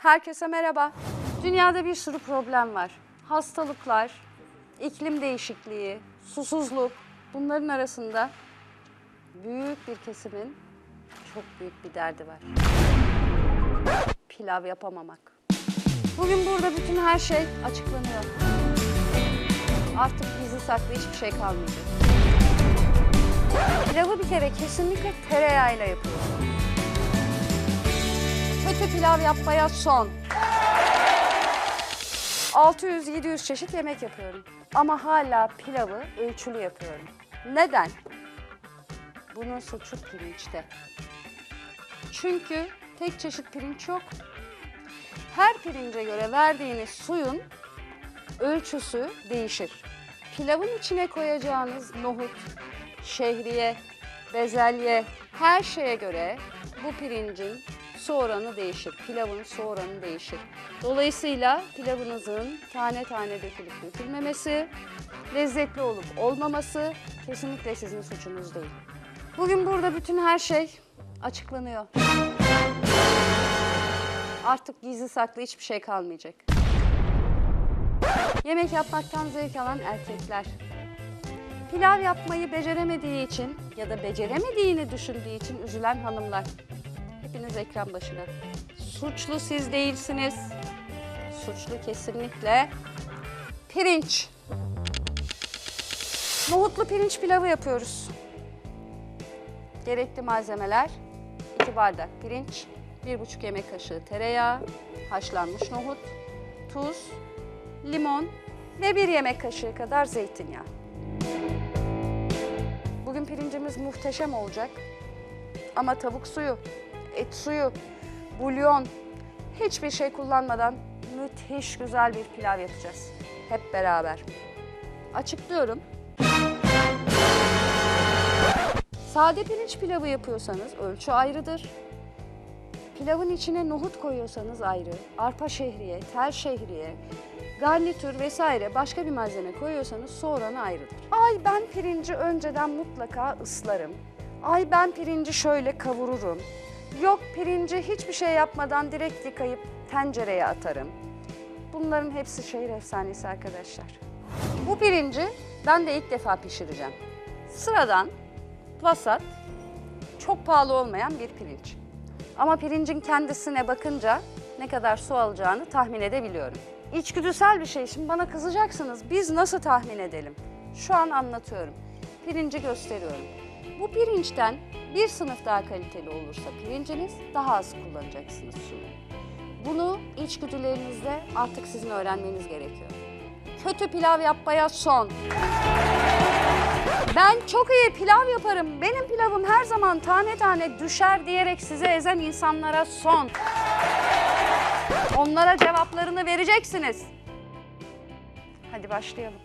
Herkese merhaba. Dünyada bir sürü problem var. Hastalıklar, iklim değişikliği, susuzluk. Bunların arasında büyük bir kesimin çok büyük bir derdi var. Pilav yapamamak. Bugün burada bütün her şey açıklanıyor. Artık gizli saklı hiçbir şey kalmayacak. Pilavı bir kere kesinlikle tereyağıyla yapıyorsun. Kötü pilav yapmaya son. 600-700 çeşit yemek yapıyorum. Ama hala pilavı ölçülü yapıyorum. Neden? Bunun suçu pirinçte. Çünkü tek çeşit pirinç yok. Her pirince göre verdiğiniz suyun ölçüsü değişir. Pilavın içine koyacağınız nohut, şehriye, bezelye her şeye göre bu pirincin su oranı değişir. Pilavın su oranı değişir. Dolayısıyla pilavınızın tane tane dökülüp dökülmemesi, lezzetli olup olmaması kesinlikle sizin suçunuz değil. Bugün burada bütün her şey açıklanıyor. Artık gizli saklı hiçbir şey kalmayacak. Yemek yapmaktan zevk alan erkekler. Pilav yapmayı beceremediği için ya da beceremediğini düşündüğü için üzülen hanımlar. Hepiniz ekran başına. Suçlu siz değilsiniz. Suçlu kesinlikle pirinç. Nohutlu pirinç pilavı yapıyoruz. Gerekli malzemeler 2 bardak pirinç, 1,5 yemek kaşığı tereyağı, haşlanmış nohut, tuz, limon ve 1 yemek kaşığı kadar zeytinyağı. Pirincimiz muhteşem olacak. Ama tavuk suyu, et suyu, bulyon hiçbir şey kullanmadan müthiş güzel bir pilav yapacağız. Hep beraber. Açıklıyorum. Sade pirinç pilavı yapıyorsanız ölçü ayrıdır. Pilavın içine nohut koyuyorsanız ayrı, arpa şehriye, tel şehriye, garnitür vesaire başka bir malzeme koyuyorsanız su oranı ayrıdır. Ay ben pirinci önceden mutlaka ıslarım. Ay ben pirinci şöyle kavururum. Yok pirinci hiçbir şey yapmadan direkt yıkayıp tencereye atarım. Bunların hepsi şehir efsanesi arkadaşlar. Bu pirinci ben de ilk defa pişireceğim. Sıradan, vasat, çok pahalı olmayan bir pirinç. Ama pirincin kendisine bakınca ne kadar su alacağını tahmin edebiliyorum. İçgüdüsel bir şey. Şimdi bana kızacaksınız. Biz nasıl tahmin edelim? Şu an anlatıyorum. Pirinci gösteriyorum. Bu pirinçten bir sınıf daha kaliteli olursa pirinciniz daha az kullanacaksınız suyu. Bunu içgüdülerinizde artık sizin öğrenmeniz gerekiyor. Kötü pilav yapmaya son. Ben çok iyi pilav yaparım. Benim pilavım her zaman tane tane düşer diyerek size ezen insanlara son. Onlara cevaplarını vereceksiniz. Hadi başlayalım.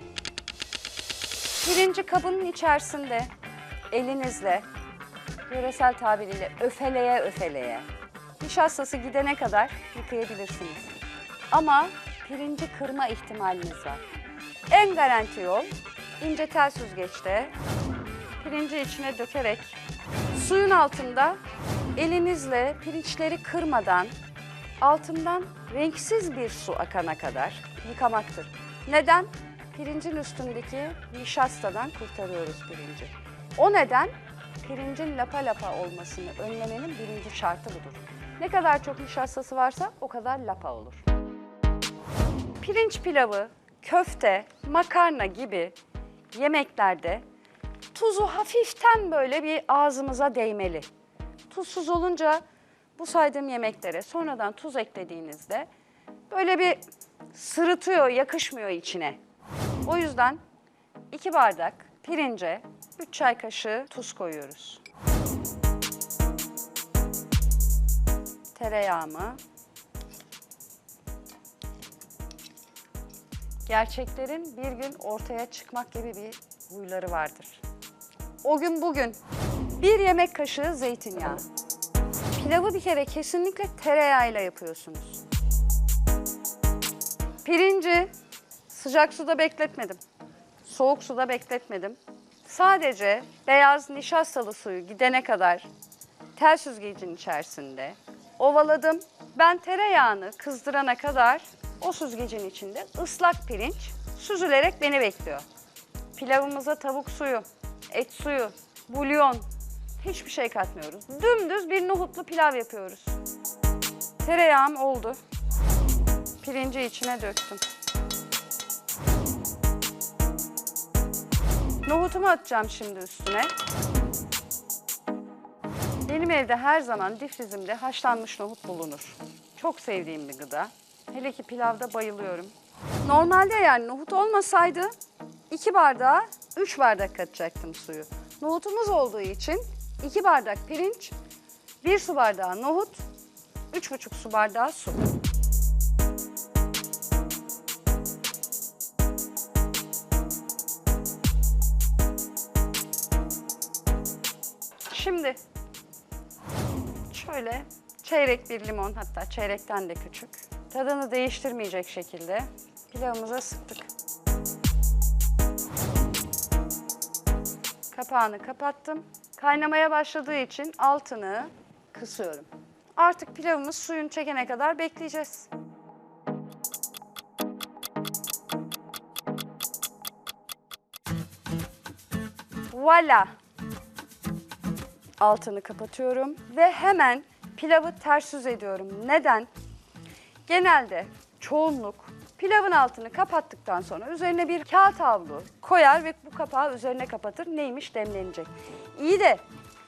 Birinci kabının içerisinde elinizle, yöresel tabiriyle öfeleye öfeleye, nişastası gidene kadar yıkayabilirsiniz. Ama pirinci kırma ihtimaliniz var. En garanti yol ince tel süzgeçte pirinci içine dökerek suyun altında elinizle pirinçleri kırmadan altından renksiz bir su akana kadar yıkamaktır. Neden? Pirincin üstündeki nişastadan kurtarıyoruz pirinci. O neden pirincin lapa lapa olmasını önlemenin birinci şartı budur. Ne kadar çok nişastası varsa o kadar lapa olur. Pirinç pilavı, köfte, makarna gibi yemeklerde tuzu hafiften böyle bir ağzımıza değmeli. Tuzsuz olunca bu saydığım yemeklere sonradan tuz eklediğinizde böyle bir sırıtıyor, yakışmıyor içine. O yüzden iki bardak pirince 3 çay kaşığı tuz koyuyoruz. Tereyağımı Gerçeklerin bir gün ortaya çıkmak gibi bir huyları vardır. O gün bugün bir yemek kaşığı zeytinyağı. Pilavı bir kere kesinlikle tereyağıyla yapıyorsunuz. Pirinci sıcak suda bekletmedim. Soğuk suda bekletmedim. Sadece beyaz nişastalı suyu gidene kadar tel süzgecin içerisinde ovaladım Ben tereyağını kızdırana kadar o süzgecin içinde ıslak pirinç süzülerek beni bekliyor. Pilavımıza tavuk suyu, et suyu, bulyon hiçbir şey katmıyoruz. Dümdüz bir nohutlu pilav yapıyoruz. Tereyağım oldu. Pirinci içine döktüm. Nohutumu atacağım şimdi üstüne. Benim evde her zaman difrizimde haşlanmış nohut bulunur. Çok sevdiğim bir gıda. Hele ki pilavda bayılıyorum. Normalde eğer nohut olmasaydı 2 bardağa 3 bardak katacaktım suyu. Nohutumuz olduğu için 2 bardak pirinç, 1 su bardağı nohut, 3,5 su bardağı su. Şimdi şöyle çeyrek bir limon hatta çeyrekten de küçük. Tadını değiştirmeyecek şekilde pilavımıza sıktık. Kapağını kapattım. Kaynamaya başladığı için altını kısıyorum. Artık pilavımız suyun çekene kadar bekleyeceğiz. Voila! Altını kapatıyorum ve hemen pilavı ters yüz ediyorum. Neden? Genelde çoğunluk pilavın altını kapattıktan sonra üzerine bir kağıt havlu koyar ve bu kapağı üzerine kapatır. Neymiş? Demlenecek. İyi de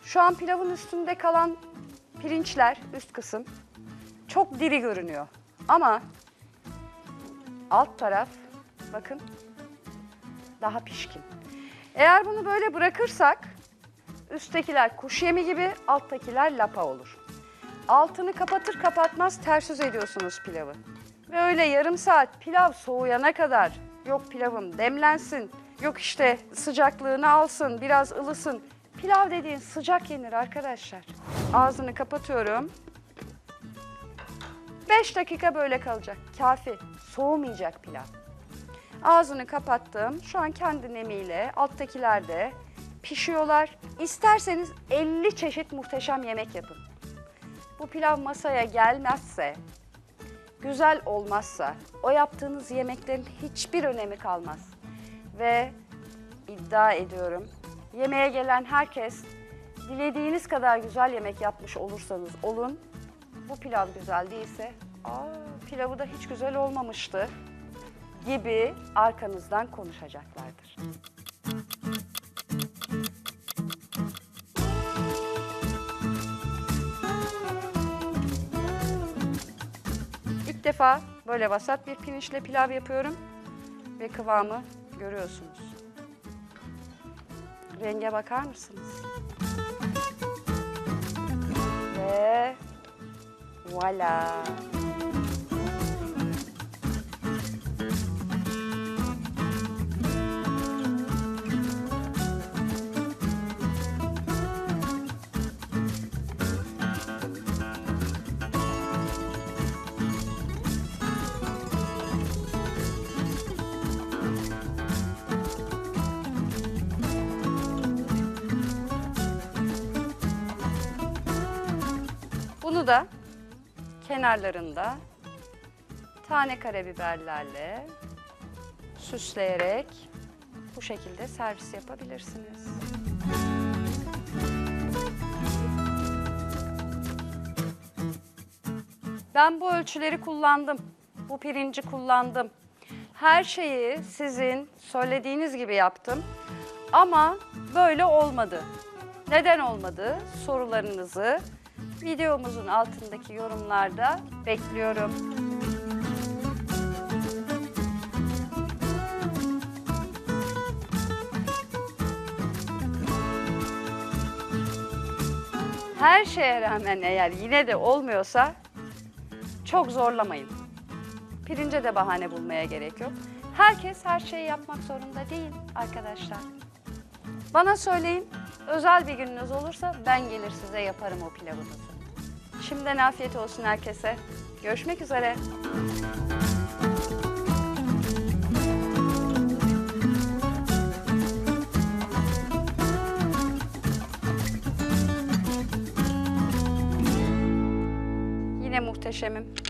şu an pilavın üstünde kalan pirinçler, üst kısım çok diri görünüyor. Ama alt taraf bakın daha pişkin. Eğer bunu böyle bırakırsak üsttekiler kuş yemi gibi, alttakiler lapa olur. Altını kapatır kapatmaz ters yüz ediyorsunuz pilavı. Ve öyle yarım saat pilav soğuyana kadar yok pilavım demlensin, yok işte sıcaklığını alsın, biraz ılısın. Pilav dediğin sıcak yenir arkadaşlar. Ağzını kapatıyorum. 5 dakika böyle kalacak. Kafi. Soğumayacak pilav. Ağzını kapattım. Şu an kendi nemiyle alttakiler de pişiyorlar. İsterseniz 50 çeşit muhteşem yemek yapın. Bu pilav masaya gelmezse, güzel olmazsa o yaptığınız yemeklerin hiçbir önemi kalmaz. Ve iddia ediyorum yemeğe gelen herkes dilediğiniz kadar güzel yemek yapmış olursanız olun bu pilav güzel değilse aa pilavı da hiç güzel olmamıştı gibi arkanızdan konuşacaklardır. İlk defa böyle vasat bir pirinçle pilav yapıyorum ve kıvamı görüyorsunuz. Renge bakar mısınız? Ve voila. Da kenarlarında tane karabiberlerle süsleyerek bu şekilde servis yapabilirsiniz. Ben bu ölçüleri kullandım. Bu pirinci kullandım. Her şeyi sizin söylediğiniz gibi yaptım. Ama böyle olmadı. Neden olmadı? Sorularınızı videomuzun altındaki yorumlarda bekliyorum. Her şeye rağmen eğer yine de olmuyorsa çok zorlamayın. Pirince de bahane bulmaya gerek yok. Herkes her şeyi yapmak zorunda değil arkadaşlar. Bana söyleyin, özel bir gününüz olursa ben gelir size yaparım o pilavınızı. Şimdiden afiyet olsun herkese. Görüşmek üzere. Yine muhteşem muhteşemim.